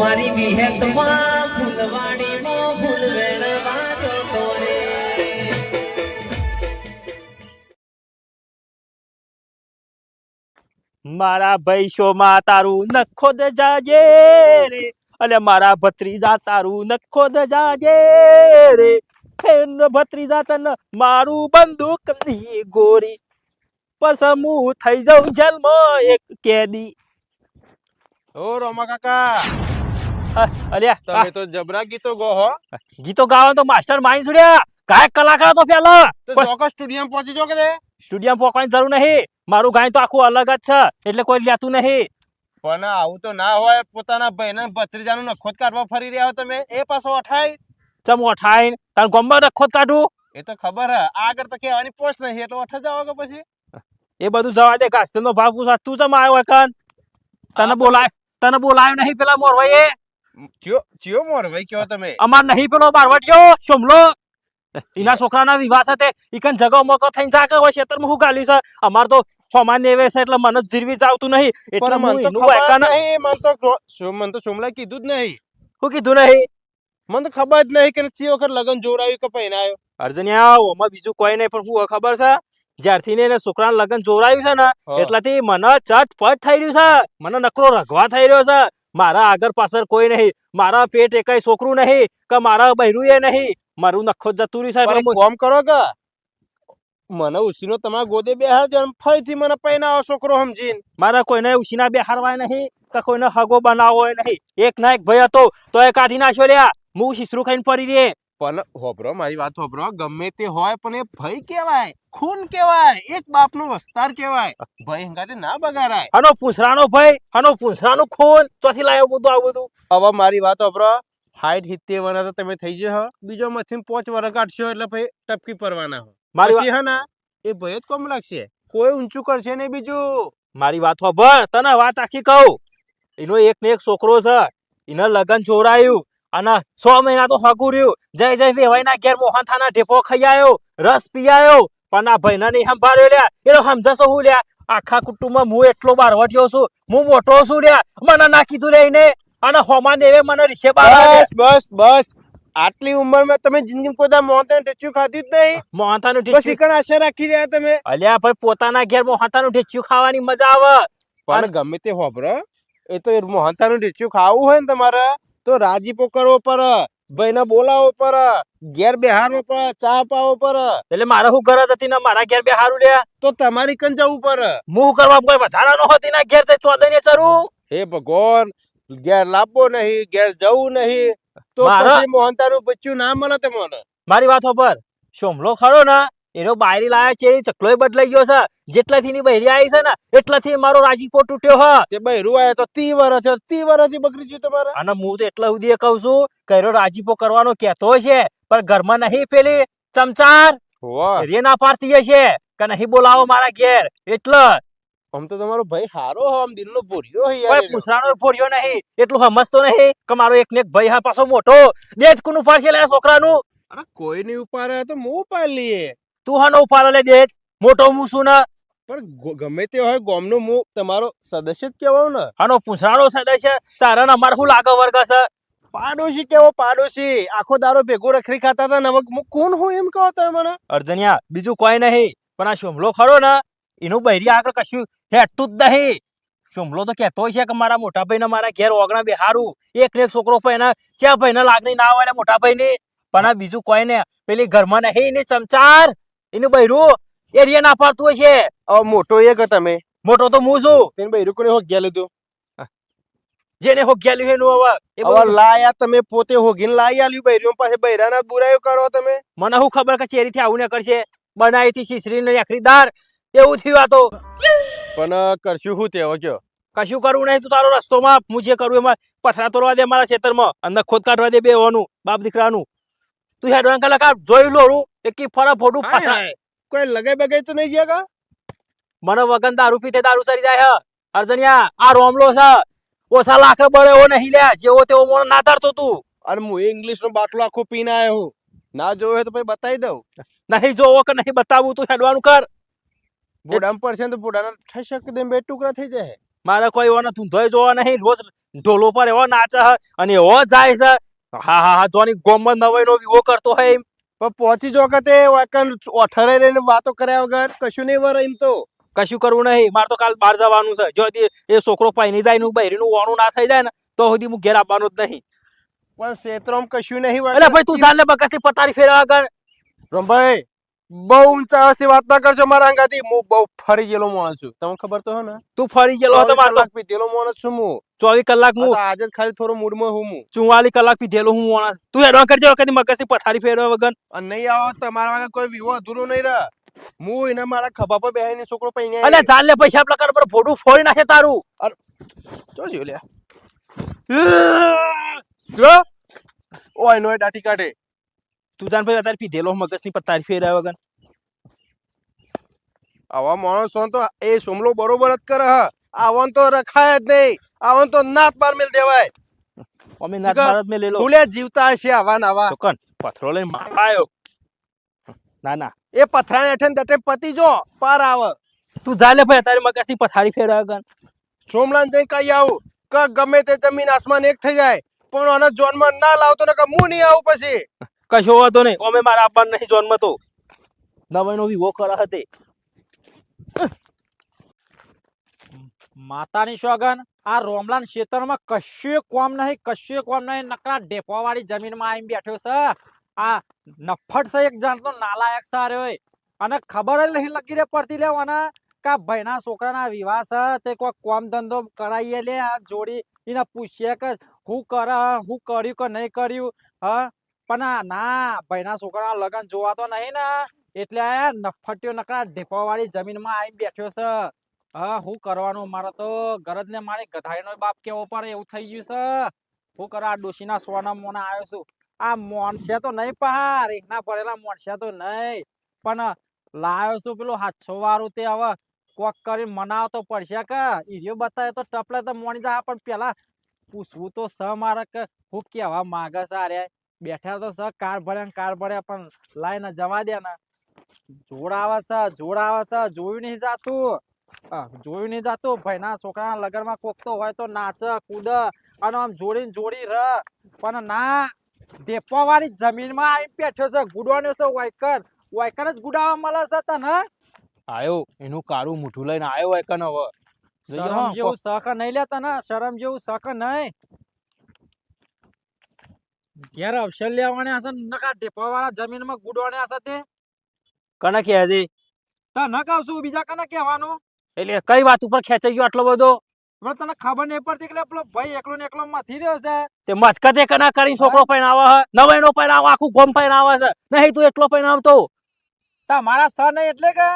મારી વિહેતમાં ફૂલવાડીમાં ફૂલ જતો રે મારા ભૈશોમાં તારું નખો દ જાજે રે. અલે મારા ભત્રીજા તારું નખો દ જાજે રે. ફેન ભત્રીજા તન મારું બંદૂકની ગોરી. પસમું થઈ જાઉં જન્મ એક કેદી. ઓ રોમા કાકા. અલ્યા તમે તો જબરા ગીતો ગોહો ગીતો ગાવા તો માસ્ટર માઇન્ડ સુડ્યા ગાયક કલાકાર તો પેલા. તો ચોક્કસ સ્ટુડિયો પહોંચી જો કે તે? સ્ટુડિયમ પોકવાની જરૂર નહીં. મારું ગાય તો આખું અલગ જ છે. એટલે કોઈ લેતું નહીં. પણ આવું તો ના હોય. પોતાના ભાઈને ભત્રીજાનું નખોદ કાઢવા ફરી રહ્યા હો તમે. એ પાછો અઠાઈ ચમ અઠાઈ તાર ગોમ્બા રખો કાઢું. એ તો ખબર હે. આગળ તો કહેવાની પોસ્ટ નહીં. એટલે અઠા જાવ કે પછી? એ બધું જવા દે. કાસ્તનો ભાગ પૂછા. તું ચમ આવ્યો કન તને બોલાય તને બોલાયો નહીં પેલા મોરવાઈએ? ચિયો મોર ભાઈ કયો તમે? અમાર નહીં પેલો બારવટિયો સોમલો એના છોકરાના વિવાહ સાથે ઈકન જગો મોકો થઈને જાકે હોય ખેતરમાં હું ગાલી છે? અમાર તો ફોમાન એવે છે એટલે મને જીરવી જ આવતું નહીં. એટલે હું એનું ખબર નહીં મન તો મન તો સોમલાએ કીધું જ નહીં. હું કીધું નહીં. મને તો ખબર જ નહીં કે ચી વખત લગન જોડાયું કે પહેરાયો અર્જુનિયા ઓમાં બીજું કોઈ નહીં પણ હું ખબર છે જ્યારથી ને એને છોકરાને લગન જોડાયું છે ને. એટલાથી મને ચટપટ થઈ રહ્યું છે. મને નકરો રગવા થઈ રહ્યો છે. મારા આગળ પાછળ કોઈ નહીં. મારા પેટ એકાય છોકરું નહીં કે મારા બહેરું એ નહીં. મારું નખો જતું રહ્યું એક કોમ કરો કે મને ઉસીનો તમારા ગોદે બેહાર દો અને ફરીથી મને પહેરાવો છોકરો સમજીને. મારા કોઈને ઉસીના બેહારવાય નહીં કે કોઈને હગો બનાવવો નહીં. એક ના એક ભાઈ હતો તો એ કાઢી નાખ્યો લ્યા. હું શિશરું ખાઈને પડી રે પણ હોભરો મારી વાત હોભરો ગમે તે હોય પણ એ ભય કેવાય ખૂન કેવાય એક બાપનો વસ્તાર કેવાય ભય હંગાતે ના બગાડાય. હનો પૂંછરાનો ભય હનો પૂંછરાનું ખૂન ચોથી લાયો બધું આ બધું. હવે મારી વાત હોભરો હાઈટ સિત્તેર વર્ષ તો તમે થઈ જશો બીજો મથી પોચ વર્ષ કાઢશો એટલે ભાઈ ટપકી પડવાના હો. મારી હા ને એ ભય જ કોમ લાગશે. કોઈ ઊંચું કરશે નહીં બીજું. મારી વાત હોભર તને વાત આખી કહું. એનો એક ને એક છોકરો છે એને લગન ચોરાયું અને સો મહિના તો હગું રહ્યું. જય જય વેવાઈના ઘેર મોહન થાના ઢેપો ખાઈ આવ્યો રસ પી આવ્યો પણ આ ભાઈને નહીં સંભાળ્યો લ્યા. એનો સમજશો હું લ્યા? આખા કુટુંબમાં હું એટલો બારવટ્યો છું હું મોટો છું લ્યા. મને ના કીધું લે એને. અને હોમા દેવે મને રીસે બસ બસ બસ. આટલી ઉંમરમાં તમે જિંદગી કોઈ દા મોહન ટેચ્યુ ખાધી જ નહીં. મોહન થાનું બસ ઢેચ્યું ઈકણ આશા રાખી રહ્યા તમે. અલ્યા ભાઈ પોતાના ઘેર મોહન થાનું ઢેચ્યું ખાવાની મજા આવે. પણ ગમે તે હોભરો. એ તો મોહનતાનું ઢેચ્યું ખાવું હોય ને તમારે. તો રાજીપો કરવો પડે ભાઈને બોલાવો પડે ઘેર બેહારવો પડે ચા પાવો પડે એટલે મારે શું ઘર હતી ને મારા ઘેર બે હારું લ્યા? તો તમારી કન જવું પડે હું કરવા કોઈ વધારાનો હતી ના ઘેર તે ચોદને ચરું? હે ભગવાન ઘેર લાવવો નહીં ઘેર જવું નહીં. તો પછી મોહનતાનું બચ્ચું ના મળે તમને. મારી વાત પર. સોમલો ખરો ને? એનો બાયરી લાયા છે ચકલોય બદલાઈ ગયો છે. જેટલાથી ની બહેરી આવી છે ને એટલાથી મારો રાજીપો તૂટ્યો હ તે બહેરું આયા તો તી થયો તી વર્ષથી બકરી જ્યું તમારે. અને હું તો એટલા સુધી કહું છું કે રાજીપો કરવાનો કહેતો છે પણ ઘરમાં નહીં પેલી ચમચાર. રે ના પાડતી હશે કે નહીં બોલાવો મારા ઘેર. એટલે આમ તો તમારો ભાઈ હારો હો આમ દિલનો ભોર્યો હે યાર. પૂછરાનો ફોડ્યો નહીં. એટલું સમજતો નહીં કે મારો એક ને એક ભાઈ હા પાછો મોટો. દેજ કુનું પાડશે લે આ છોકરાનું. અરે કોઈ નહીં ઉપાડે તો હું ઉપાડ લઈએ. તું હાનો ઉપાડો લે દેજ મોટો હું છું ને. પણ ગમે તે હોય ગોમનો હું તમારો સદસ્ય જ કહેવાય ને. આનો પૂંછરાનો સદસ્ય તારા ને અમારે શું લાગે વર્ગ છે પાડોશી કેવો પાડોશી? આખો દારો ભેગો રખરી ખાતા હતા ને હવે હું કોણ હું એમ કહો તમે મને? અર્જનિયા બીજું કોઈ નહીં પણ આ શુમલો ખરો ને. એનું બૈરી આગળ કશું હેઠતું જ નહીં. શુમલો તો કહેતો છે કે મારા મોટા ભાઈને મારા ઘેર ઓગણા બેહારું. એક ને એક છોકરો ભાઈને ચા ભાઈને લાગણી ના હોય ને મોટા ભાઈની. પણ આ બીજું કોઈ ને પેલી ઘરમાં નહીં ને ચમચાર. એનું બૈરું એરિયા ના પાડતું હોય છે. મોટો એક તમે મોટો તો હું છું. તેને બૈરું કોને હોગ્યા લીધું જેને હોગ્યાલ્યું લીધું એનું હવે એ હવે લાયા તમે પોતે હોગીને લાઈ આલ્યું બૈરું પાસે બૈરાના બુરાયો કરો તમે? મને શું ખબર કે ચેરી થી આવું ને કરશે? બનાવી હતી શીશરી ને આખરીદાર એવું થયું આ તો. પણ કરશું શું તેવો કયો? કશું કરવું નહીં તું તારો રસ્તોમાં હું જે કરું એમાં પથરા તોડવા દે મારા ખેતરમાં. અંદર ખોદ કાઢવા દે બેવાનું બાપ દીકરાનું. તું હેડવાન કલાક આ જોઈ લો એક ફરા હાય ફટા. કોઈ લગાઈ બગાઈ તો નહીં કા? મને વગન દારૂ પીતે દારૂ સરી જાય હ. અર્જનિયા આ રોમલો છે. ઓછા લાખ બળે એવો નહીં લ્યા જેવો તેવો મોણ ના તારતો તું. અને હું ઇંગ્લિશ નો બાટલો આખો પીને આવ્યો હું. ના જોયો હોય તો પછી બતાવી દઉં. નહીં જોવો કે નહીં બતાવું તું હેડવાનું કર. બુડામ પડશે ને તો બુડાના ઠસક દે બે ટુકડા થઈ જાય. મારે કોઈ એવો ધૂંધોય જોવા નહીં રોજ ઢોલો પર એવો નાચે છે અને એવો જાય છે. હા હા હા જોની ગોમમાં નવાઈનો વિવો કરતો હોય એમ. પણ પહોંચી જો વખતે ઓઠરે રહીને વાતો કર્યા વગર કશું નહીં વર એમ તો. કશું કરવું નહીં. મારે તો કાલ બહાર જવાનું છે. જો એ છોકરો પૈની જાય નું બહેરીનું ઓણું ના થઈ જાય ને તો સુધી હું ઘેર આવવાનું જ નહીં. પણ ક્ષેત્રમાં કશું નહીં ભાઈ તું ચાલ ને બગસથી પતારી ફેરવા કર રમભાઈ બહુ ઊંચા અવાજથી વાત ના કરજો મારા અંગાથી. હું બહુ ફરી ગયેલો માણસ છું. તમને ખબર તો હે ને? તું ફરી ગયેલો હતો મારે કલાક પીધેલો માણસ છું હું. ચોવીસ કલાક હું આજે ખાલી થોડો મૂડમાં હું હું. ચુમ્માલીસ કલાક પીધેલો હું માણસ. તું એડવાન્સ કરજો કદી મગજથી પથારી ફેરવા વગર. નહીં આવો તમારા વાગે કોઈ વિવો અધૂરો નહીં રહે. હું એને મારા ખભા પર બેહીને છોકરો પૈને અલે ચાલ લે પૈસા આપણા કર પર ફોટું ફોડી નાખે તારું. અરે લ્યા. જો ઓય નોય દાટી કાઢે. તું ભાઈ અત્યારે પીધેલો મગજની પથારી ફેરવા વગર. આવા માણસો તો એ સોમલો બરોબર જ કરે હા. આવન તો રખાય જ નહીં. આવન તો નાત પાર મેલ દેવાય. અમે નાત પાર ભારત મેં લેલો ભૂલે જીવતા હશે આવા ને આવા. તો કન પથરો લઈ મારાયો ના ના. એ પથરાને હેઠે ડટે પતી જો પાર આવ. તું જાલે ભાઈ અત્યારે મગજની પથારી ફેરવા વગર. સોમલાન જઈને કઈ આવું ક ગમે તે જમીન આસમાન એક થઈ જાય પણ આના જોનમાં ના લાવતો ને કે હું નહીં આવું પછી. કશો હતો નહીં. અમે મારા આપવાનું નહીં જોનમાં તો નવાઈનો વિવો કરા હતે. માતાની સોગન, આ રોમલાન ક્ષેત્રમાં કશું કોમ નહીં કશું કોમ નહીં. નકરા ડેપોવાળી જમીનમાં આવીને બેઠો છે. આ નફટ છે એક જાણતો નાલાયક સારે અને ખબર જ નહીં લગી રે પડતી લેવાના કા ભાઈના છોકરાના વિવાહ છે. તે કોઈ કોમ ધંધો કરાવીએ લે આ જોડી એને પૂછીએ કે હું કર, હું કર્યું કે નહીં કર્યું? હ? પણ ના, ભાઈના છોકરા લગન જોવા તો નહીં ને. એટલે નફટ્યો નકરા ઢેપાવાળી જમીનમાં આવી બેઠ્યો છે. હા, હું કરવાનું? મારે તો ગરજ ને મારી ગધાઈનો બાપ કેવો પડે એવું થઈ ગયું છે. હું કરા? આ ડોશીના સોના મોના આવ્યો છું. આ મોનશે તો નહીં પહાર એકના પડેલા મોનશે તો નહીં. પણ લાવ્યો છું પેલું હાથસો વાળું તે હવે. કોક કરી મનાવ તો પડશે કે. ઈરિયો બતાવે તો ટપલે તો મોની જાય. પણ પેલા પૂછવું તો સ મારે કે હું કેવા માગે છે? અરે બેઠા તો સર કાર ભર્યા કાર ભર્યા પણ લાઈને જવા દે ને. જોડ આવે છે જોડ જોયું નહીં જાતું. જોયું નહીં જાતું. ભાઈના છોકરાના લગનમાં કોક તો હોય તો નાચ કૂદ અને આમ જોડીને જોડી રહ. પણ ના ડેપો વાળી જમીનમાં આવી બેઠો છે ગુડવાનો છે વાયકર વાયકર જ ગુડાવા મળે છે તને? આયો એનું કારું મુઠું લઈને આયો વાયકર હવે. શરમ જેવું સખ નહીં લેતા ને શરમ જેવું સખ નહીં. ઘેર અવસર લેવાને હશે નકા ડેપો વાળા જમીનમાં ગુડવાને હશે તે? કને કહે છે? તને કહું છું બીજા કને કહેવાનું? એટલે કઈ વાત ઉપર ખેંચાઈ ગયો આટલો બધો? હવે તને ખબર નહીં પડતી કે લે પેલો ભાઈ એકલો ને એકલો માથી રહ્યો છે? તે મતકતે કના કરી છોકરો પહેરાવે હે નવાઈનો પહેરાવે આખું ગોમ પહેરાવે છે? નહીં તું એટલો તા તમારા સર નહીં એટલે કે?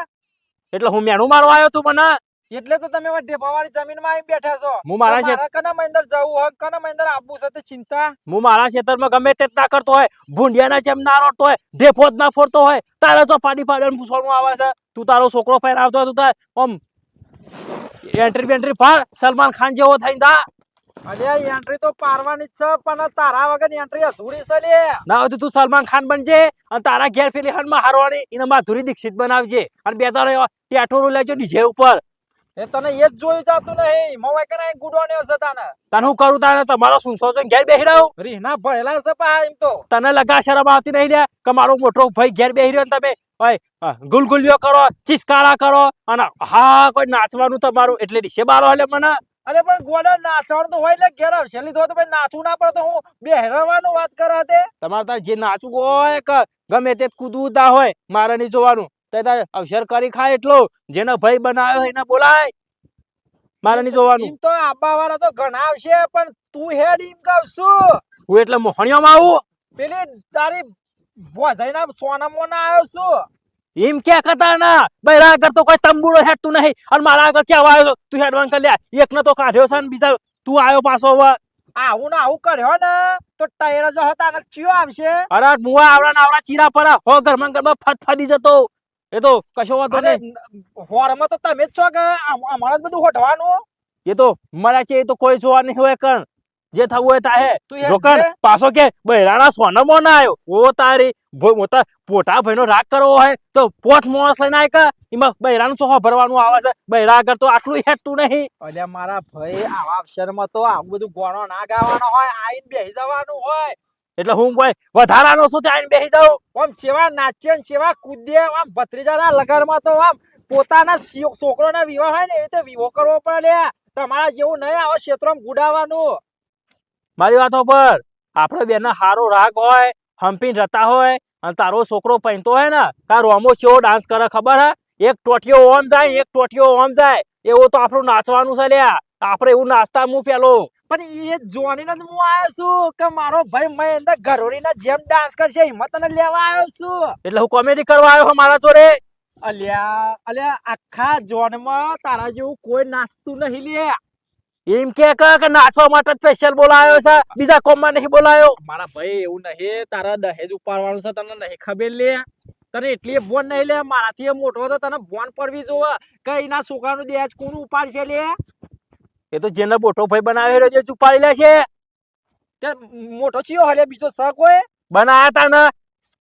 એટલે હું મેણું મારવા આવ્યો તું મને? એટલે તો તમે ઢેપાવાળી જમીનમાં આવી બેઠા છો. હું મારા કના મહિંદર જવું હોય કના મહિંદર આપવું છે તે ચિંતા? હું મારા ખેતરમાં ગમે તે ના કરતો હોય. ભૂંડિયાના જેમ ના રોટતો હોય ઢેફો જ ના ફોડતો હોય. તારે તો પાડી પાડે પૂછવાનું આવે છે. તું તારો છોકરો પહેરાવતો હોય તું તાર આમ એન્ટ્રી બેન્ટ્રી ફાડ. સલમાન ખાન જેવો થઈને જા. અરે એન્ટ્રી તો પારવાની છે પણ તારા વગર એન્ટ્રી અધૂરી છે લે. ના હોય તો સલમાન ખાન બનજે અને તારા ઘેર પેલી હનમાં હારવાની એને માધુરી દીક્ષિત બનાવજે. અને બે તારે ટેટોરું લેજો ડીજે ઉપર. એ તને એ જ જોયું જાતું નહીં. મોવાઈ કના ગુડવાનો છે તને. તને હું કરું તારે? તમારો સુનસો જોઈને ઘેર બેહી રહ્યો? રીહના ભરેલા છે પા એમ તો. તને લગા શરમ આવતી નહીં લે? કે મારો મોટો ભાઈ ઘેર બેહી રહ્યો તમે? ભાઈ ગુલગુલિયો કરો ચિસકારા કરો અને હા કોઈ નાચવાનું તમારું એટલે ડીશે બારો એટલે મને. અરે પણ ગોડા નાચવાનું તો હોય એટલે ઘેર આવશે. લીધો તો ભાઈ નાચવું ના પડે તો હું બેહરાવાનું વાત કરે તે તમારે તાર જે નાચવું હોય કે ગમે તે કૂદવું હોય મારે નહીં જોવાનું. તે તારે અવસર કરી ખાય એટલો. જેનો ભાઈ બનાવ્યો એને બોલાય. મારે નહીં જોવાનું. તો આબા વાળા તો ઘણા આવશે પણ તું હેડ એમ કહું છું. હું એટલે મોહણીઓમાં આવું. પેલી તારી ભોજાઈના સોના મોના આવ્યો છું. એમ કે કતા ના? બૈરા આગળ તો કોઈ તંબુડો હેડતું નહીં. અને મારા આગળ ક્યાં આવ્યો તું હેડવાન કરી લ્યા એકનો તો કાઢ્યો છે ને બીજા. તું આવ્યો પાછો હવે. આવું ને આવું કર્યો ને તો ટાયર જો હતા ને ચિયો આવશે? અરે મુવા આવડા ને આવડા ચીરા પરા હો ઘરમાં ઘરમાં ફટફટી જતો. એ તો કશો અરે નહીં. હોરમાં તો તમે જ છો કે અમારે જ બધું હોટવાનું એ તો મારા છે એ તો કોઈ જોવા નહીં હોય કણ. જે થવું હોય તાહે જોકર પાછો કે બૈરાના સોનામાં ના આવ્યો ઓ તારી મોટા પોટા ભાઈનો રાગ કરવો હોય તો પોઠ મોસ લઈને આય કા. એમાં બૈરાનું ચોખા ભરવાનું આવે છે. બૈરા આગળ તો આટલું હેઠતું નહીં. અલ્યા મારા ભાઈ આવા અક્ષરમાં તો આવું બધું ગોણો ના ગાવાનો હોય આઈને બેહી જવાનું હોય. એટલે હું કોઈ વધારાનો શું ત્યાં બેસી જાઉં. આમ ચેવા નાચે ને ચેવા કૂદે આમ ભત્રીજાના લગનમાં તો આમ પોતાના છોકરોના વિવાહ હોય ને એવી રીતે વિવો કરવો પડે. તમારા જેવું નહીં આવા ક્ષેત્રમાં ગુડાવાનું. મારી વાતો પર આપણે બેના હારો રાગ હોય હંપીને રતા હોય અને તારો છોકરો પહેનતો હોય ને તાર રોમો ચેવો ડાન્સ કરે ખબર હે? એક ટોટિયો ઓમ જાય એક ટોટિયો ઓમ જાય. એવું તો આપણું નાચવાનું છે લ્યા. આપણે એવું નાચતા હું પેલો. પણ એ જોઈને જ હું આવ્યો છું કે મારો ભાઈ મેં અંદર ઘરોડીના જેમ ડાન્સ કરશે હિંમત તને લેવા આવ્યો છું. એટલે હું કોમેડી કરવા આવ્યો છું મારા જોડે? અલ્યા અલ્યા આખા જોનમાં તારા જેવું કોઈ નાચતું નહીં લે. એમ કે કે નાચવા માટે સ્પેશિયલ બોલાયો છે? બીજા કોમમાં નહીં બોલાયો? મારા ભાઈ એવું નહીં તારા દહેજ ઉપાડવાનું છે તને નહીં ખબર લે. તને એટલી બોન નહીં લે મારાથી મોટો તો તને બોન પડવી જોવે. કે એના છોકરાનું દહેજ કોણ ઉપાડશે લે? એ તો જેને મોટો ભાઈ બનાવેલો છે છુપાડી લે છે. તે મોટો ચિયો હલે બીજો શક હોય. બનાયા તા ને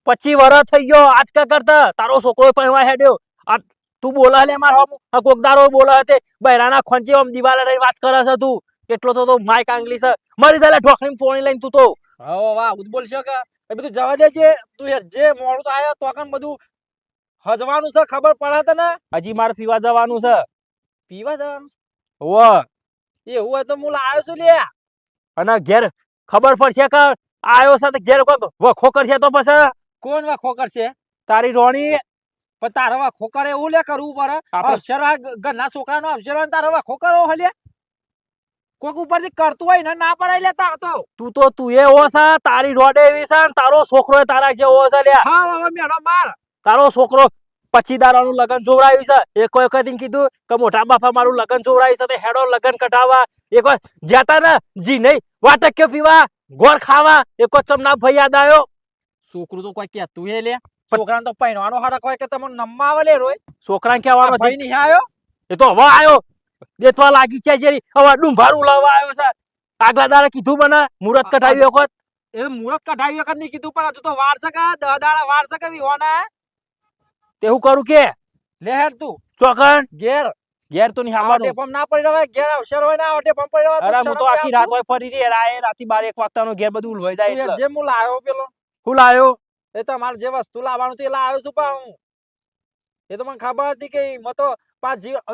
પચી વર્ષ થઈ ગયો આજકા કરતા તારો છોકરો પહેવા હેડ્યો. આ તું બોલા લે મારો કોકદારો બોલા હતે બૈરાના ખોંચે આમ દિવાલે રહી વાત કરે છે તું. એટલો તો તો માઈક આંગલી છે. મારી જાય ઢોકણી પોણી લઈને તું તો. હા વાહ ઉદ બોલશો કે? એ બધું જવા દે છે તું યાર જે મોડું તો આયો તો કન બધું હજવાનું છે ખબર પડે તને હજી મારે પીવા જવાનું છે. પીવા જવાનું ઓ છે એવું હોય તો હું લાવ્યો છું લે અને ઘેર ખબર પડશે કે આયો છે તો ઘેર કોઈ વખો કરશે તો પછી? કોણ વખો કરશે તારી રોણી. પણ તારે વાખો કરે એવું લે કરવું પડે. અક્ષર ઘરના છોકરાનો અક્ષર હોય ને વખો કરવો હલે ઉપર ઉપરથી કરતું હોય ને ના પડાય લે તાર તો. તું તો તું એ હો છે તારી રોડે એવી છે તારો છોકરો તારા જેવો છે લે હા હવે મેળો માર. તારો છોકરો પચી દારાનું લગન જોવડાવ્યું છે. એક વખત કીધું કે મોટા બાપા મારું લગ્ન જોવડાયું છે તે હેડો લગ્ન કઢાવવા. એક વાર જતા ને જી નહીં વાટક્યો પીવા ગોળ ખાવા. એક વાર ચમના ભાઈ યાદ આવ્યો? છોકરું તો કોઈ કહેતું હે લે. છોકરાને તો પહેરવાનો હડક હોય કે તમે નમવા આવે લે રોય? છોકરાને કહેવાનો ભાઈ નહીં આવ્યો? એ તો હવે આવ્યો. દેતવા લાગી છે જેરી. હવે ડુંભારું લાવવા આવ્યો છે. આગલા દાડા કીધું મને મુહૂર્ત કઢાવી વખત. એ મુહૂર્ત કઢાવી વખત નહીં કીધું પણ હજુ તો વાર છે કે દહ દાડા વાર છે કે વિહોના તે હું કરું કે? લે તું. ચોકન? ઘેર. ઘેર તો નહીં આવા આવવાનું ટેપમ ના પડી રવાય ઘેર અવસર હોય ના ટેપમ પડી રવાય અરે હું તો આખી રાત હોય ફરી રહી રાય રાતી 12 એક વાગતાનો ઘેર બધું ઉલવાઈ જાય એટલે. જે હું લાયો પેલો. હું લાયો? એ તમારે જે વસ્તુ લાવવાનું એ લાવ્યો છું પા હું. એ તો મને ખબર હતી કે મ તો પા જી અ,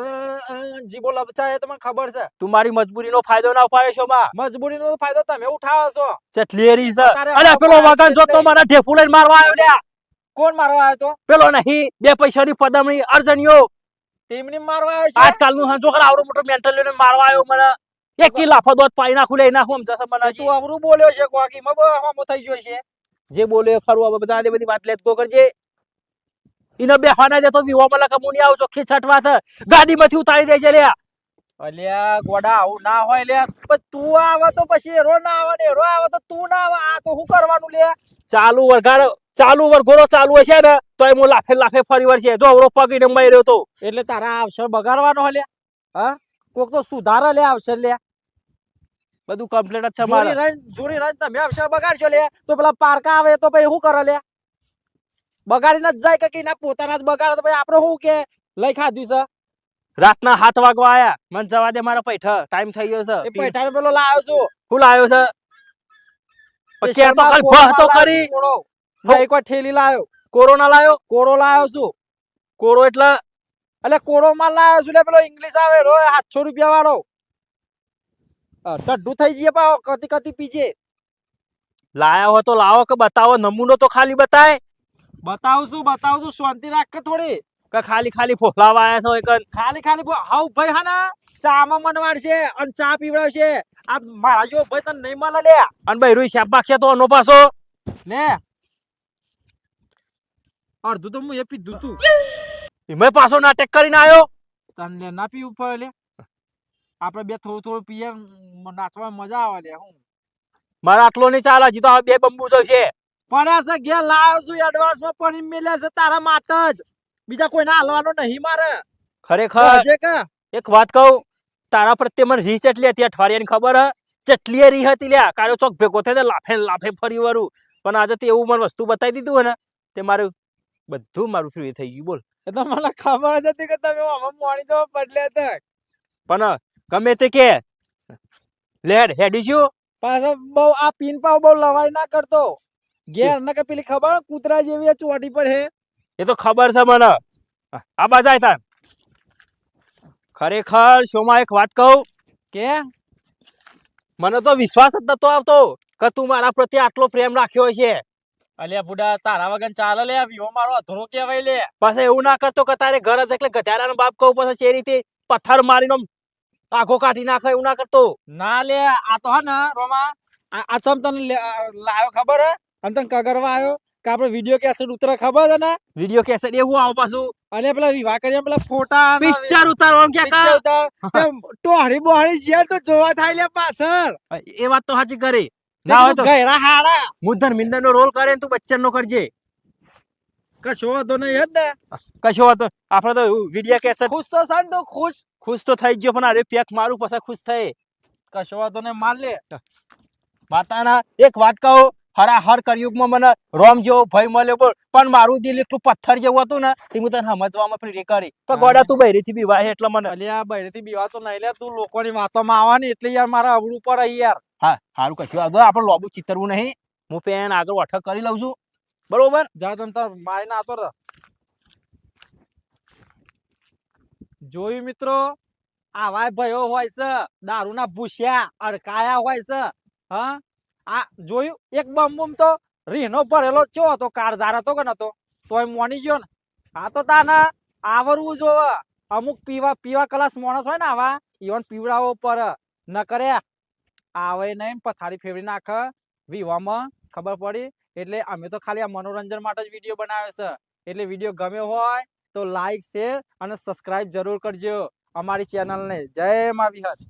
લપચાય એ તો મને ખબર છે. તું મારી મજબૂરીનો ફાયદો ના ઉપાડ્યો છો માં. મજબૂરીનો નો ફાયદો તમે ઉઠાવો છો. ચટલેરી છે. અરે પેલો વાગન જોતો એટલે- મને ઢેફુ લઈને મારવા આવ્યો લ્યા. કોણ મારવા આવ્યો તો? પેલો નહીં બે પૈસાની પદમણી અર્જનીયો તેમને મારવા આવ્યો છે? આજકાલનું નું કર આવરો મોટો મેન્ટલ લઈને મારવા આવ્યો મને. એક કી લાફો દોત પાઈ નાખું લઈ નાખું આમ જશે મને તું અવરું બોલ્યો છે કોકી માં બહુ હમો થઈ ગયો છે. જે બોલ્યો ખરું હવે બધા બધી વાત લેત કો કરજે. ઇને બેહવાના દે તો વિવો મને કમુ નહીં આવજો ખીચટ ગાડી ગાડીમાંથી ઉતારી દેજે લ્યા અલ્યા ગોડા આવું ના હોય લે. પણ તું આવે તો પછી એરો ના આવે ને એરો આવે તો તું ના આવે. આ તો શું કરવાનું લે? ચાલુ વરગાર ચાલુ વરઘોડો ચાલુ હશે ને તો હું લાફે લાફે ફરી વળશે. જો અવરો પગીને મર્યો તો. એટલે તારા અવસર બગાડવાનો હલે હા? કોક તો સુધારા લે અવસર લે. બધું કમ્પ્લીટ જ છે મારે. રહીને જોરી રહીને તમે અવસર બગાડશો લે. તો પેલા પારકા આવે તો પછી શું કરે લે? બગાડીને જ જાય કે ના પોતાના જ બગાડે તો પછી આપણે શું કે? લઈ ખાધું છે. રાતના હાથ વાગવા આયા. મને જવા દે મારા પૈઠ. ટાઈમ થઈ ગયો છે. પૈઠા પેલો લાવ્યો છું. શું લાવ્યો છે? પછી તો કોરો. ના, એકવાર ઠેલી લાવ્યો કોરોના લાવ્યો કોરો લાવ્યો છું કોરો એટલે એટલે કોરો માલ લાવ્યો છું પેલો ઇંગ્લિશ આવે રો સાતસો રૂપિયા વાળો. અ, થઈ જઈએ પાછો કતી કતી પીજે. લાયા હોય તો લાવો કે બતાવો? નમૂનો તો ખાલી બતાય. બતાવું છું છું શાંતિ રાખ થોડી. કે ખાલી ખાલી ફોલાવા આવ્યા છો એક ખાલી ખાલી હાઉ ભાઈ હા ના ચામાં મનવાડશે અને ચા પીવડાવશે. આ મારા જો ભાઈ તને નહીં મળે લે અને બૈરું શાપ પાકશે તો અનો પાછો. લે. અડધું તો હું એ પીધું તું. એમાં પાછો નાટક કરીને આવ્યો તને લે ના પીવું પડે લે. આપણે બે થોડું થોડું પીએ નાચવા મજા આવે લે હું. મારા આટલો નહીં ચાલે હજી તો બે બંબુ જો છે. પડ્યા છે ઘેર લાવ્યો છું એડવાન્સમાં પણ મિલે છે તારા માટે જ. બીજા કોઈને હાલવાનો નહીં મારે. ખરેખર? એક વાત કહું તારા પ્રત્યે મને રીચ એટલી હતી અઠવાડિયાની ખબર હે? જેટલી રી હતી લ્યા કારો ચોક ભેગો થાય લાફે લાફે ફરી વરું. પણ આજે તે એવું મને વસ્તુ બતાવી દીધું ને તે મારું બધું મારું ફ્રી થઈ ગયું બોલ. એ તો મને ખબર જ હતી કે તમે આમાં મોણી તો બદલે હતા. પણ ગમે તે કે. લેડ હેડી છું? પાછો બહુ આ પીન પાવ બહુ લવાઈ ના કરતો. ઘેર ને કે પેલી ખબર? કૂતરા જેવી ચોટી પર હે. એ તો ખબર છે મને. આ બાજાય થાય ખરેખર શોમાં એક વાત કહું. કે? મને તો વિશ્વાસ જ નતો આવતો કે તું મારા પ્રત્યે આટલો પ્રેમ રાખ્યો છે અલ્યા બુડા તારા વગર ચાલે લે વિવો મારો અધરો કેવાય લે. પાછા એવું ના કરતો કે તારે ઘર જ એટલે ગધારાનો બાપ કહું પછી છે રીતે પથ્થર મારીને આંખો કાઢી નાખે એવું ના કરતો. ના લે આ તો હા ને રોમા આ ચમ તને લાયો ખબર હે? અને તને કગરવા આવ્યો કે આપણે વીડિયો કેસેટ ઉતરે ખબર છે ને? વીડિયો કેસેટ એવું આવો પાછું? અને પેલા વિવાહ કરીએ પેલા ફોટા પિક્ચર ઉતારવાનું કે કા? ઉતાર. તે ટોહળી બોહળી તો જોવા થાય લે પાછળ. એ વાત તો સાચી કરી. ના હોય તો ગયરા હારા. હું ધર્મિંદર નો રોલ કરે તું બચ્ચન નો કરજે. કશો વાતો નહીં હેડ ને. કશો વાતો આપણે તો વિડિયા કેસર ખુશ તો સાન તો ખુશ. ખુશ તો થઈ ગયો પણ અરે પેક મારું પછી ખુશ થાય. કશો વાતો ને માર લે. માતાના એક વાત કહો હરા હર કળિયુગમાં મને રોમ જેવો ભય મળ્યો બોલ પણ મારું દિલ એટલું પથ્થર જેવું હતું ને તે હું તને સમજવામાં પણ રે કરી. પણ ગોડા તું બૈરીથી થી વાહે એટલે મને અલ્યા બહેરેથી બીવા તો નહીં લે તું લોકોની વાતોમાં આવવાની એટલે યાર મારા અવળું પડે યાર. હા સારું કશું વાંધો આપણે લોબુ ચિતરવું નહીં. હું પેન આગળ અઠક કરી લઉં છું. બરોબર? જા તમ તાર, મારી ના આતો જોયું મિત્રો? આવા ભયો હોય છે, દારૂના ભૂસ્યા, અડકાયા હોય છે, હા? આ જોયું? એક બમ બમ તો રીહનો ભરેલો ચો હતો કાળઝાર હતો કે નતો? તોય મોની ગયો ને. આ તો તાના આવરવું જોવે. અમુક પીવા પીવા કલાસ માણસ હોય ને આવા, ઈવન પીવડાવો પર. ન કરે આવે નહીં પથારી ફેરવી નાખે વિવામાં ખબર પડી? એટલે અમે તો ખાલી આ મનોરંજન માટે જ વીડિયો બનાવ્યો છે. એટલે વીડિયો ગમ્યો હોય તો લાઈક શેર અને સબસ્ક્રાઇબ જરૂર કરજો અમારી ચેનલને જય મા વિહત.